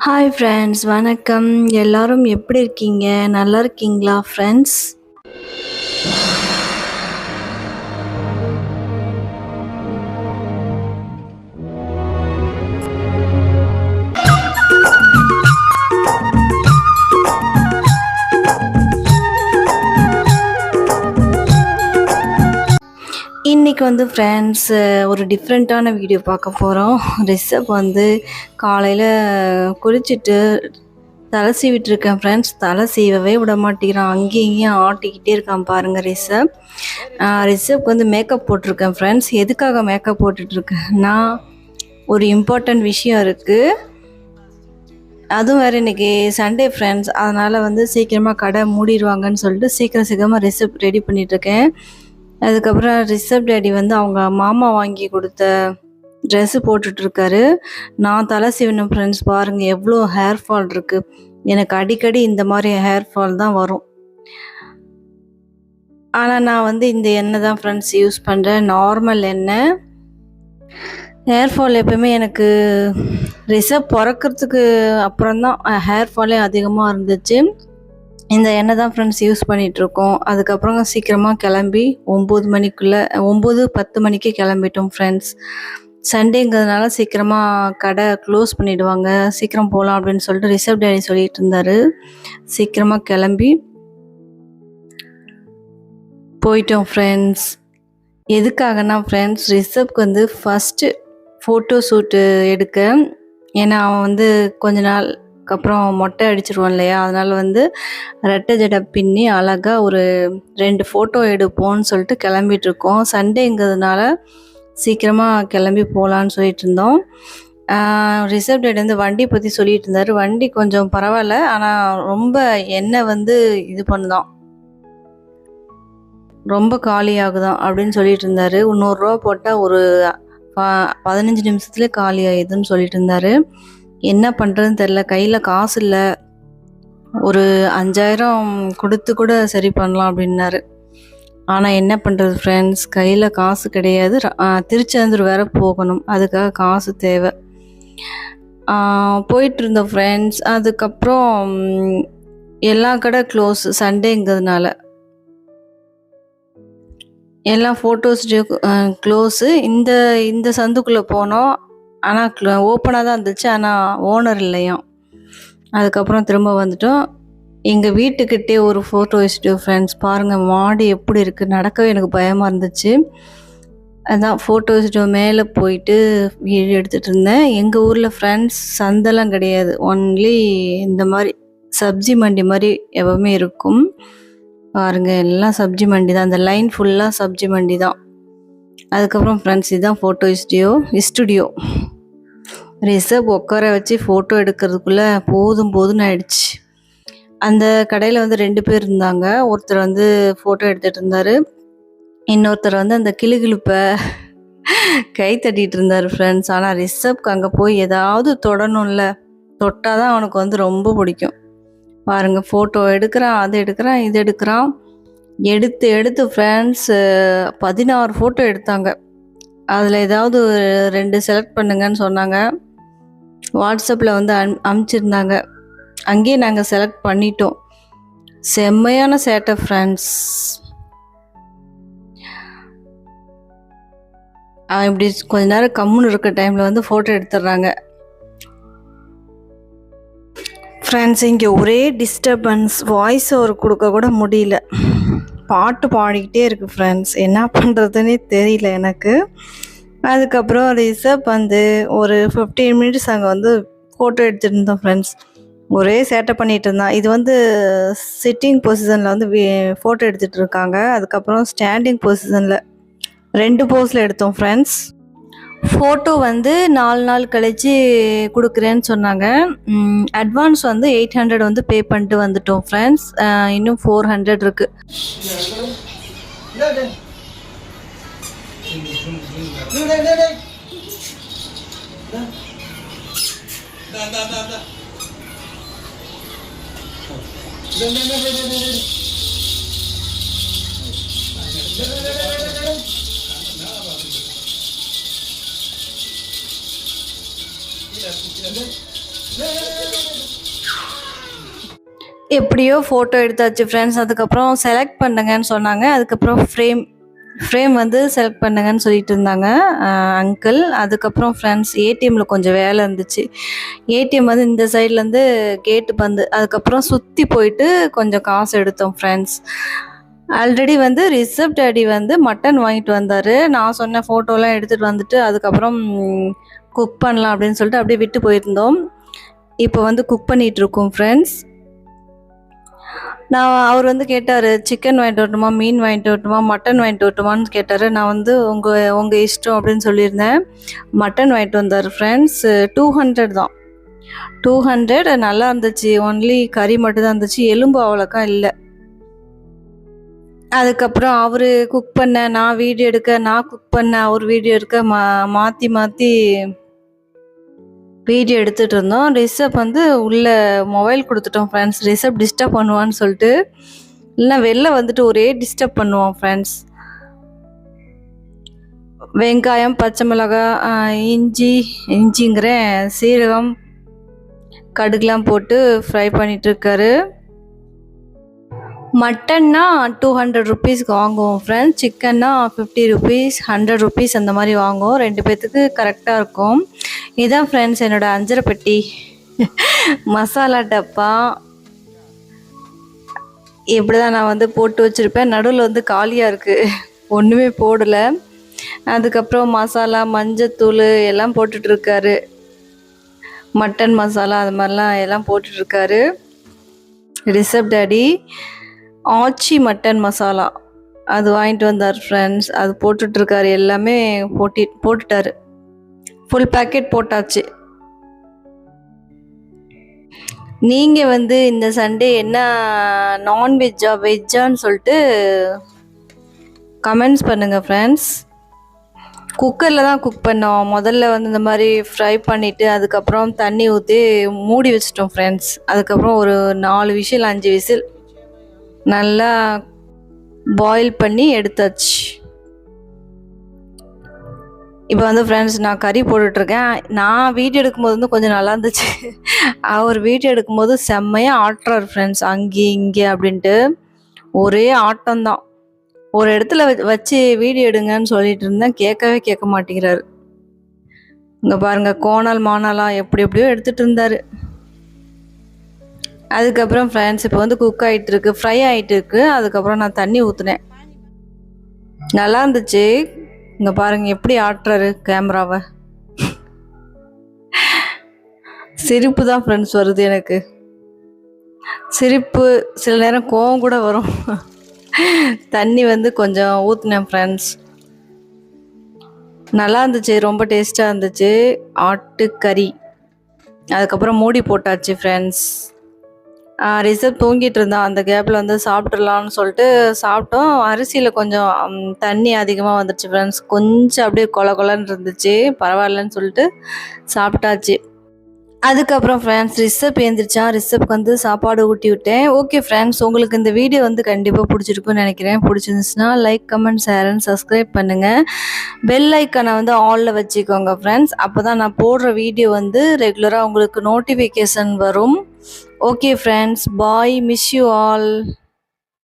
Hi friends வணக்கம். எல்லாரும் எப்படி இருக்கீங்க? நல்லா இருக்கீங்களா ஃப்ரெண்ட்ஸ் இன்றைக்கி வந்து ஃப்ரெண்ட்ஸ் ஒரு டிஃப்ரெண்ட்டான வீடியோ பார்க்க போகிறோம் ரிஷப் வந்து காலையில் குளிச்சுட்டு தலை சீவிட்டுருக்கேன் ஃப்ரெண்ட்ஸ் தலை சீவவே விட மாட்டேங்கிறான். அங்கேயும் இங்கேயும் ஆட்டிக்கிட்டே இருக்கான் பாருங்கள் ரிஷப். ரிஷப்க்கு வந்து மேக்கப் போட்டிருக்கேன் ஃப்ரெண்ட்ஸ் எதுக்காக மேக்கப் போட்டுட்ருக்கேன்னா ஒரு இம்பார்ட்டண்ட் விஷயம் இருக்குது அதுவும் வேறு இன்றைக்கி சண்டே ஃப்ரெண்ட்ஸ் அதனால் வந்து சீக்கிரமாக கடை மூடிடுவாங்கன்னு சொல்லிட்டு சீக்கிரம் சீக்கிரமாக ரிசப்ட் ரெடி பண்ணிகிட்ருக்கேன் அதுக்கப்புறம் ரிஷப் டேடி வந்து அவங்க மாமா வாங்கி கொடுத்த ட்ரெஸ்ஸு போட்டுட்ருக்காரு. நான் தலை சீவனம் ஃப்ரெண்ட்ஸ் பாருங்கள் எவ்வளோ ஹேர் ஃபால் இருக்குது எனக்கு அடிக்கடி இந்த மாதிரி ஹேர் ஃபால் தான் வரும். ஆனால் நான் வந்து இந்த எண்ணெய் தான் ஃப்ரெண்ட்ஸ் யூஸ் பண்ணுறேன் நார்மல் எண்ணெய். ஹேர் ஃபால் எப்பவுமே எனக்கு ரிசப் பிறக்கிறதுக்கு அப்புறம் தான் ஹேர் ஃபாலே அதிகமாக இருந்துச்சு. இந்த எண்ணெய் தான் ஃப்ரெண்ட்ஸ் யூஸ் பண்ணிகிட்ருக்கோம் அதுக்கப்புறம் சீக்கிரமாக கிளம்பி ஒம்பது மணிக்குள்ளே ஒம்பது பத்து மணிக்கே கிளம்பிட்டோம் ஃப்ரெண்ட்ஸ் சண்டேங்கிறதுனால சீக்கிரமாக கடை க்ளோஸ் பண்ணிவிடுவாங்க சீக்கிரம் போகலாம் அப்படின்னு சொல்லிட்டு ரிசர்வ் டேடி சொல்லிட்டு இருந்தார். சீக்கிரமாக கிளம்பி போயிட்டோம் ஃப்ரெண்ட்ஸ் எதுக்காகனா ஃப்ரெண்ட்ஸ் ரிசப்க்கு வந்து ஃபஸ்ட்டு ஃபோட்டோ ஷூட்டு எடுக்க. ஏன்னா அவன் வந்து கொஞ்ச நாள் அதுக்கப்புறம் மொட்டை அடிச்சிருவோம் இல்லையா? அதனால் வந்து ரெட்டை ஜடை பின்னி அழகாக ஒரு ரெண்டு ஃபோட்டோ எடுப்போம்னு சொல்லிட்டு கிளம்பிட்டுருக்கோம். சண்டேங்கிறதுனால சீக்கிரமாக கிளம்பி போகலான்னு சொல்லிட்டு இருந்தோம் ரிசர்வ் டேட் வந்து வண்டி பற்றி சொல்லிட்டு இருந்தார் வண்டி கொஞ்சம் பரவாயில்ல ஆனால் ரொம்ப எண்ணெய் வந்து இது பண்ணுதான். ரொம்ப காலியாகுதான் அப்படின்னு சொல்லிட்டு இருந்தார் நூறுரூவா போட்டால் ஒரு பதினஞ்சு நிமிஷத்துலேயே காலி ஆயிடுதுன்னு சொல்லிட்டு இருந்தார் என்ன பண்ணுறதுன்னு தெரில கையில் காசு இல்லை. ஒரு அஞ்சாயிரம் கொடுத்து கூட சரி பண்ணலாம் அப்படின்னாரு. ஆனால் என்ன பண்ணுறது ஃப்ரெண்ட்ஸ் கையில் காசு கிடையாது. திருச்செந்தூர் வேற போகணும். அதுக்காக காசு தேவை. போயிட்டு இருந்தோம் ஃப்ரெண்ட்ஸ் அதுக்கப்புறம் எல்லா கடை க்ளோஸ் சண்டேங்கிறதுனால. எல்லாம் ஃபோட்டோஸ் க்ளோஸு இந்த இந்த சந்துக்குள்ளே போனோம். ஆனால் ஓப்பனாக தான் இருந்துச்சு. ஆனால் ஓனர் இல்லையும். அதுக்கப்புறம் திரும்ப வந்துட்டோம். எங்கள் வீட்டுக்கிட்டே ஒரு ஃபோட்டோ வச்சுட்டு ஃப்ரெண்ட்ஸ் பாருங்கள் மாடி எப்படி இருக்குது நடக்கவே எனக்கு பயமாக இருந்துச்சு. அதான் ஃபோட்டோ வச்சுட்டு மேலே போயிட்டு வீடியோ எடுத்துகிட்டு இருந்தேன். எங்கள் ஊரில் ஃப்ரெண்ட்ஸ் சந்தெல்லாம் கிடையாது. ஒன்லி இந்த மாதிரி சப்ஜி மண்டி மாதிரி எப்பவுமே இருக்கும். பாருங்கள் எல்லாம் சப்ஜி மண்டி தான். அந்த லைன் ஃபுல்லாக சப்ஜி மண்டி தான். அதுக்கப்புறம் ஃப்ரெண்ட்ஸ் இதுதான் ஃபோட்டோ ஸ்டுடியோ ஸ்டுடியோ ரிசர்வ் உட்கார வச்சு ஃபோட்டோ எடுக்கிறதுக்குள்ளே போதும் போதும்னு ஆயிடுச்சு. அந்த கடையில் வந்து ரெண்டு பேர் இருந்தாங்க. ஒருத்தர் வந்து ஃபோட்டோ எடுத்துகிட்டு இருந்தார். இன்னொருத்தர் வந்து அந்த கிளுகிழுப்பை கை தட்டிகிட்டு இருந்தார் ஃப்ரெண்ட்ஸ் ஆனால் ரிசப்க்கு அங்கே போய் ஏதாவது தொடணும்ல. தொட்டால் தான் அவனுக்கு வந்து ரொம்ப பிடிக்கும். பாருங்கள் ஃபோட்டோ எடுக்கிறான் அது எடுக்கிறான் இது எடுக்கிறான். எடுத்து எடுத்து ஃப்ரெண்ட்ஸ் பதினாறு ஃபோட்டோ எடுத்தாங்க. அதில் ஏதாவது ரெண்டு செலக்ட் பண்ணுங்கன்னு சொன்னாங்க. வாட்ஸ்அப்பில் வந்து அம் அனுப்பிச்சிருந்தாங்க அங்கேயே நாங்கள் செலக்ட் பண்ணிட்டோம். செம்மையான சேட்டை ஃப்ரெண்ட்ஸ் இப்படி கொஞ்ச நேரம் கம்முன்னு இருக்க டைமில் வந்து ஃபோட்டோ எடுத்துடுறாங்க. ஃப்ரெண்ட்ஸ் இங்கே ஒரே டிஸ்டர்பன்ஸ் வாய்ஸ் ஓவர் கொடுக்க கூட முடியல. பாட்டு பாடிக்கிட்டே இருக்குது ஃப்ரெண்ட்ஸ் என்ன பண்ணுறதுன்னே தெரியல எனக்கு. அதுக்கப்புறம் ரிசப் வந்து ஒரு ஃபிஃப்டீன் மினிட்ஸ் அங்கே வந்து ஃபோட்டோ எடுத்துகிட்டு இருந்தோம் ஃப்ரெண்ட்ஸ் ஒரே சேட்டை பண்ணிகிட்டு இருந்தான். இது வந்து சிட்டிங் பொசிஷனில் வந்து ஃபோட்டோ எடுத்துகிட்டு இருக்காங்க. அதுக்கப்புறம் ஸ்டாண்டிங் பொசிஷனில் ரெண்டு போஸில் எடுத்தோம் ஃப்ரெண்ட்ஸ் ஃபோட்டோ வந்து நாலு நாள் கழித்து கொடுக்குறேன்னு சொன்னாங்க. அட்வான்ஸ் வந்து எயிட் ஹண்ட்ரட் வந்து பே பண்ணிட்டு வந்துட்டோம் ஃப்ரெண்ட்ஸ் இன்னும் ஃபோர் ஹண்ட்ரட் இருக்குது எப்படியோ ஃபோட்டோ எடுத்தாச்சு ஃப்ரெண்ட்ஸ் அதுக்கப்புறம் செலக்ட் பண்ணுங்கன்னு சொன்னாங்க அதுக்கப்புறம் ஃப்ரேம் ஃப்ரேம் வந்து செலக்ட் பண்ணுங்கன்னு சொல்லிட்டு இருந்தாங்க. அங்கிள் அதுக்கப்புறம் ஃப்ரெண்ட்ஸ் ஏடிஎம்மில் கொஞ்சம் வேலை இருந்துச்சு. ஏடிஎம் வந்து இந்த சைட்லேருந்து கேட்டு பந்து அதுக்கப்புறம் சுற்றி போயிட்டு கொஞ்சம் காசு எடுத்தோம் ஃப்ரெண்ட்ஸ் ஆல்ரெடி வந்து ரிசப்ட் டேடி வந்து மட்டன் வாங்கிட்டு வந்தார். நான் சொன்ன ஃபோட்டோலாம் எடுத்துகிட்டு வந்துட்டு அதுக்கப்புறம் குக் பண்ணலாம் அப்படின்னு சொல்லிட்டு அப்படியே விட்டு போயிருந்தோம். இப்போ வந்து குக் பண்ணிகிட்டு இருக்கோம் ஃப்ரெண்ட்ஸ் நான் அவர் வந்து கேட்டார் சிக்கன் வாங்கிட்டு வரட்டுமா? மீன் வாங்கிட்டு வரட்டுமா? மட்டன் வாங்கிட்டு வரட்டுமான்னு கேட்டார். நான் வந்து உங்கள் உங்கள் இஷ்டம் அப்படின்னு சொல்லியிருந்தேன். மட்டன் வாங்கிட்டு வந்தார் ஃப்ரெண்ட்ஸ் டூ ஹண்ட்ரட் தான். டூ ஹண்ட்ரட் நல்லா இருந்துச்சு. ஒன்லி கறி மட்டும் தான் இருந்துச்சு. எலும்பு அவ்வளோக்கா இல்லை. அதுக்கப்புறம் அவர் குக் பண்ண நான் வீடியோ எடுக்க நான் குக் பண்ண அவர் வீடியோ எடுக்க மா மாற்றி மாற்றி வீடியோ எடுத்துகிட்டு இருந்தோம் ரிஷப் வந்து உள்ளே மொபைல் கொடுத்துட்டோம் ஃப்ரெண்ட்ஸ் ரிஷப் டிஸ்டர்ப் பண்ணுவான்னு சொல்லிட்டு இல்லைனா வெளில வந்துட்டு ஒரே டிஸ்டர்ப் பண்ணுவோம் ஃப்ரெண்ட்ஸ் வெங்காயம் பச்சை மிளகாய் இஞ்சி இஞ்சிங்கிறேன் சீரகம் கடுகுலாம் போட்டு ஃப்ரை பண்ணிகிட்ருக்காரு மட்டன்னா டூ ஹண்ட்ரட் ருபீஸ்க்கு வாங்குவோம் ஃப்ரெண்ட்ஸ் சிக்கன்னா ஃபிஃப்டி ருபீஸ் ஹண்ட்ரட் ருபீஸ் அந்த மாதிரி வாங்குவோம். ரெண்டு பேர்த்துக்கு கரெக்டாக இருக்கும். இதுதான் ஃப்ரெண்ட்ஸ் என்னோடய அஞ்சரை பெட்டி. மசாலா டப்பா. இப்படி தான் நான் வந்து போட்டு வச்சுருப்பேன். நடுவில் வந்து காலியாக இருக்குது ஒன்றுமே போடலை. அதுக்கப்புறம் மசாலா மஞ்சத்தூள் எல்லாம் போட்டுட்ருக்காரு மட்டன் மசாலா அது மாதிரிலாம் எல்லாம் போட்டுட்ருக்காரு ரிசப் டேடி ஆச்சி மட்டன் மசாலா. அது வாங்கிட்டு வந்தார் ஃப்ரெண்ட்ஸ் அது போட்டுட்ருக்காரு எல்லாமே போட்டி போட்டுட்டார். ஃபுல் பேக்கெட் போட்டாச்சு. நீங்கள் வந்து இந்த சண்டே என்ன நான்வெஜ்ஜா வெஜ்ஜான்னு சொல்லிட்டு கமெண்ட்ஸ் பண்ணுங்கள் ஃப்ரெண்ட்ஸ் குக்கரில் தான் குக் பண்ணோம். முதல்ல வந்து இந்த மாதிரி ஃப்ரை பண்ணிவிட்டு அதுக்கப்புறம் தண்ணி ஊற்றி மூடி வச்சிட்டோம் ஃப்ரெண்ட்ஸ் அதுக்கப்புறம் ஒரு நாலு விசில் அஞ்சு விசில். நல்லா பாயில் பண்ணி எடுத்தாச்சு. இப்போ வந்து ஃப்ரெண்ட்ஸ் நான் கறி போட்டுட்ருக்கேன். நான் வீடியோ எடுக்கும்போது வந்து கொஞ்சம் நல்லா இருந்துச்சு. அவர் வீடியோ எடுக்கும்போது செம்மையாக ஆட்டுறார் ஃப்ரெண்ட்ஸ் அங்கே இங்கே அப்படின்ட்டு. ஒரே ஆட்டம்தான். ஒரு இடத்துல வச்சு வீடியோ எடுங்கன்னு சொல்லிட்டு இருந்தேன். கேட்கவே கேட்க மாட்டேங்கிறாரு. இங்கே பாருங்கள் கோணல் மானலாம் எப்படி எப்படியோ எடுத்துகிட்டு இருந்தார். அதுக்கப்புறம் ஃப்ரெண்ட்ஸ் இப்போ வந்து குக் ஆகிட்டு இருக்கு ஃப்ரை ஆகிட்டு இருக்கு அதுக்கப்புறம் நான் தண்ணி ஊற்றுனேன் நல்லா இருந்துச்சு. இங்கே பாருங்கள் எப்படி ஆட்டுறாரு கேமராவை. சிரிப்பு தான் ஃப்ரெண்ட்ஸ் வருது எனக்கு. சிரிப்பு சில நேரம் கோவம் கூட வரும். தண்ணி வந்து கொஞ்சம் ஊற்றுனேன் ஃப்ரெண்ட்ஸ் நல்லா இருந்துச்சு ரொம்ப டேஸ்ட்டாக இருந்துச்சு. ஆட்டுக்கறி. அதுக்கப்புறம் மூடி போட்டாச்சு ஃப்ரெண்ட்ஸ் ரிசர்வ் தூங்கிட்டு இருந்தான் அந்த கேப்பில் வந்து சாப்பிட்றலான்னு சொல்லிட்டு சாப்பிட்டோம். அரிசியில் கொஞ்சம் தண்ணி அதிகமாக வந்துடுச்சு ஃப்ரெண்ட்ஸ் கொஞ்சம் அப்படியே கொல கொலன்னு இருந்துச்சு. பரவாயில்லன்னு சொல்லிட்டு சாப்பிட்டாச்சு. அதுக்கப்புறம் ஃப்ரெண்ட்ஸ் ரிசப் எழுந்திரிச்சான் ரிசப்க்கு வந்து சாப்பாடு ஊட்டி விட்டேன். ஓகே ஃப்ரெண்ட்ஸ் உங்களுக்கு இந்த வீடியோ வந்து கண்டிப்பாக பிடிச்சிருக்குன்னு நினைக்கிறேன். பிடிச்சிருந்துச்சுன்னா like comment share and subscribe பண்ணுங்கள் பெல் ஐக்கனை வந்து ஆலில் வச்சுக்கோங்க ஃப்ரெண்ட்ஸ் அப்போ தான் நான் போடுற வீடியோ வந்து ரெகுலராக உங்களுக்கு நோட்டிஃபிகேஷன் வரும். Okay friends bye miss you all